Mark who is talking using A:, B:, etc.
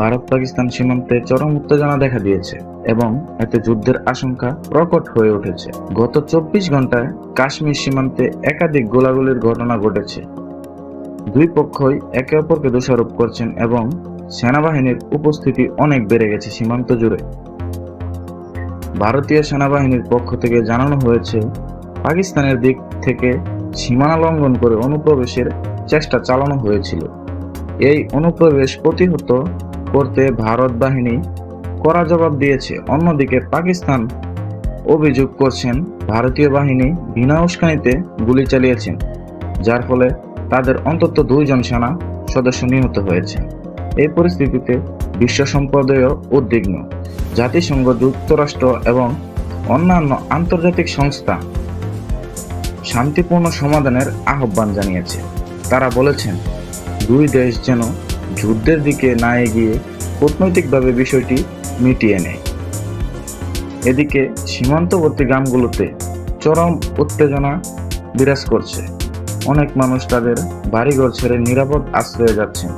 A: ভারত পাকিস্তান সীমান্তে চরম উত্তেজনা দেখা দিয়েছে এবং এতে যুদ্ধের আশঙ্কা প্রকট হয়ে উঠেছে। গত চব্বিশ ঘন্টায় কাশ্মীর সীমান্তে একাধিক গোলাগুলির ঘটনা ঘটেছে। দুই পক্ষই একে অপরকে দোষারোপ করছেন এবং সেনাবাহিনীর উপস্থিতি অনেক বেড়ে গেছে সীমান্ত জুড়ে। ভারতীয় সেনাবাহিনীর পক্ষ থেকে জানানো হয়েছে, পাকিস্তানের দিক থেকে সীমানা লঙ্ঘন করে অনুপ্রবেশের চেষ্টা চালানো হয়েছিল। এই অনুপ্রবেশ প্রতিহত করতে ভারত বাহিনী কড়া জবাব দিয়েছে। অন্যদিকে পাকিস্তান অভিযোগ করছেন, ভারতীয় বাহিনী বিনা উস্কানিতে গুলি চালিয়েছেন যার ফলে তাদের অন্তত দুইজন সেনা সদস্য নিহত হয়েছে। এই পরিস্থিতিতে বিশ্ব সম্প্রদায় উদ্বিগ্ন। জাতিসংঘ, যুক্তরাষ্ট্র এবং অন্যান্য আন্তর্জাতিক সংস্থা শান্তিপূর্ণ সমাধানের আহ্বান জানিয়েছে। তারা বলেছেন, দুই দেশ যেন যুদ্ধের দিকে না এগিয়ে কূটনৈতিকভাবে বিষয়টি মিটিয়ে নেয়। এদিকে সীমান্তবর্তী গ্রামগুলোতে চরম উত্তেজনা বিরাজ করছে। অনেক মানুষ তাদের বাড়িঘর ছেড়ে নিরাপদ আশ্রয়ে যাচ্ছেন।